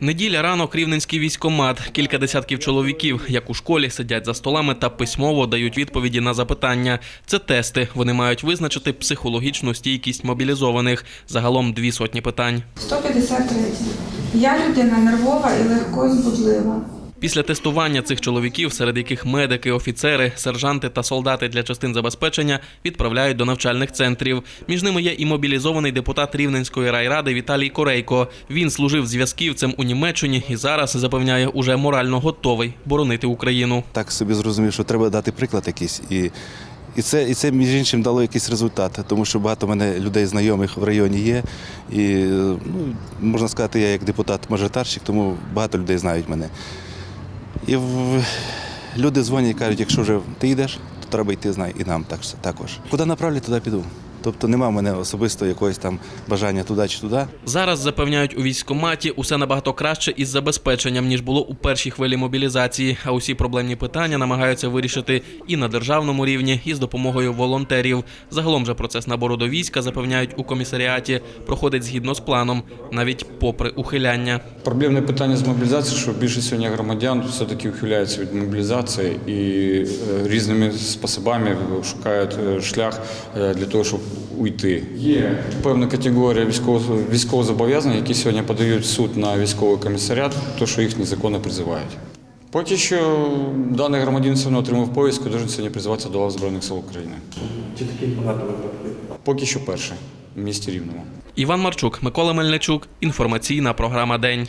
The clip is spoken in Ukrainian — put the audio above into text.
Неділя ранок рівненський військомат. Кілька десятків чоловіків, як у школі, сидять за столами та письмово дають відповіді на запитання. Це тести. Вони мають визначити психологічну стійкість мобілізованих. Загалом дві сотні питань. 153. Я людина нервова і легко збудлива. Після тестування цих чоловіків, серед яких медики, офіцери, сержанти та солдати для частин забезпечення, відправляють до навчальних центрів. Між ними є і мобілізований депутат Рівненської райради Віталій Корейко. Він служив зв'язківцем у Німеччині і зараз запевняє, уже морально готовий боронити Україну. так собі зрозумів, що треба дати приклад якийсь. І, і, це, і це, між іншим, дало якийсь результат, тому що багато мене людей знайомих в районі є. І ну, можна сказати, я як депутат-мажоритарщик, тому багато людей знають мене. І в, люди дзвонять і кажуть, якщо вже ти йдеш, то треба йти знай, і нам так, також. Куди направлять, туди піду. Тобто нема в мене особисто якогось там бажання туди чи туди. Зараз запевняють у військкоматі усе набагато краще із забезпеченням ніж було у першій хвилі мобілізації. А усі проблемні питання намагаються вирішити і на державному рівні, і з допомогою волонтерів. Загалом же процес набору до війська запевняють у комісаріаті, проходить згідно з планом, навіть попри ухиляння. Проблемне питання з мобілізацією, що більше сьогодні громадян все-таки ухиляються від мобілізації і е, різними способами шукають е, шлях е, для того, щоб уйти. Є певна категорія військово- військовозобов'язаних, які сьогодні подають в суд на військовий комісаріат, то що їх незаконно призивають. Поки що даний громадянин все одно отримав повістку, дуже сьогодні призиватися до лав Збройних сил України. Чи таких багато випадків? Поки що перше в місті Рівному. Іван Марчук, Микола Мельничук. Інформаційна програма День.